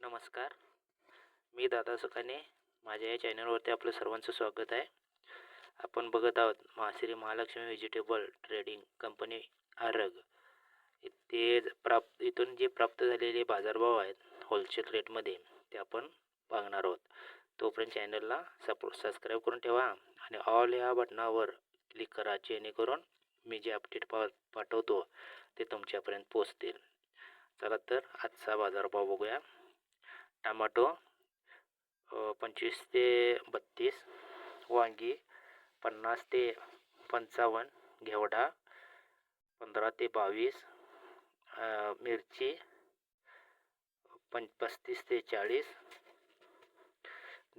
नमस्कार. मी दादा सुखाने माझ्या या चॅनलवरती आपलं सर्वांचं स्वागत आहे. आपण बघत आहोत मा Shri Mahalakshmi vegetable trading company Arag. ते प्राप्त इथून जे प्राप्त झालेले बाजारभाव आहेत होलसेल रेटमध्ये ते आपण पाहणार आहोत. तोपर्यंत चॅनलला सपो सबस्क्राईब करून ठेवा आणि ऑल ह्या बटनावर क्लिक करा जेणेकरून मी जे अपडेट पा पाठवतो ते तुमच्यापर्यंत पोचतील चला तर आजचा बाजारभाव बघूया. टमाटो पंचवीस ते बत्तीस, वांगी, पन्नास पंचावन्न, घेवडा, पंधरा ते बावीस मिरची पं पस्तीस ते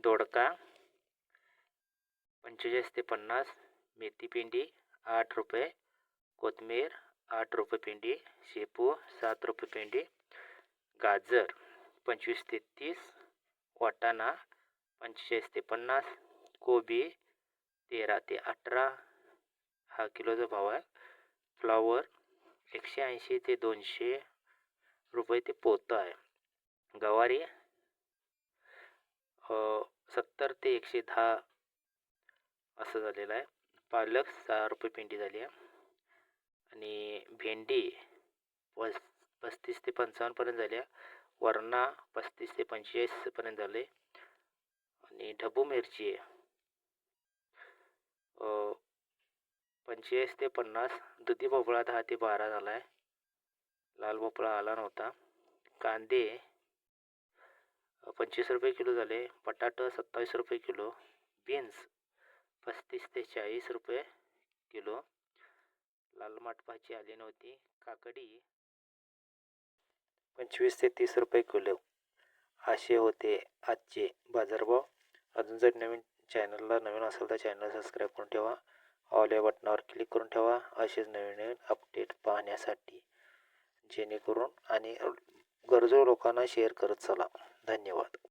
दोडका, पंचेचाळीस ते पन्नास, मेथी पेंडी, आठ रुपये, कोथमीर, आठ रुपये पेंडी, शेपू, सात रुपये पेंडी, गाजर. पंचवीस ते तीस वाटाणा पंचेचाळीस ते पन्नास कोबी तेरा ते अठरा हा किलोचा भाव आहे. फ्लॉवर एकशे ऐंशी ते दोनशे रुपये ते पोतं आहे. गवारी सत्तर ते एकशे दहा असं झालेलं आहे. पालक सहा रुपये पेंडी झाली आहे. आणि भेंडी पस पस्तीस ते पंचावन्नपर्यंत झाली आहे. वरणा पस्तीस ते पंचेचाळीसपर्यंत झाले. आणि ढबू मिरची आहे. पंचेचाळीस ते पन्नास दुधी भोपळा दहा ते बारा झाला आहे लाल भोपळा आला नव्हता. कांदे पंचवीस रुपये किलो झाले. बटाटा सत्तावीस रुपये किलो. बीन्स पस्तीस ते चाळीस रुपये किलो. लाल माठ भाजी आली नव्हती. काकडी पंचवीस ते तीस रुपये किलो. असे होते आजचे बाजारभाव. अजून जर नवीन चॅनलला नवीन असेल तर चॅनल सबस्क्राईब करून ठेवा. ऑल या बटनावर क्लिक करून ठेवा. असेच नवीन नवीन अपडेट पाहण्यासाठी. जेणेकरून आणि गरजू लोकांना शेअर करत चला. धन्यवाद.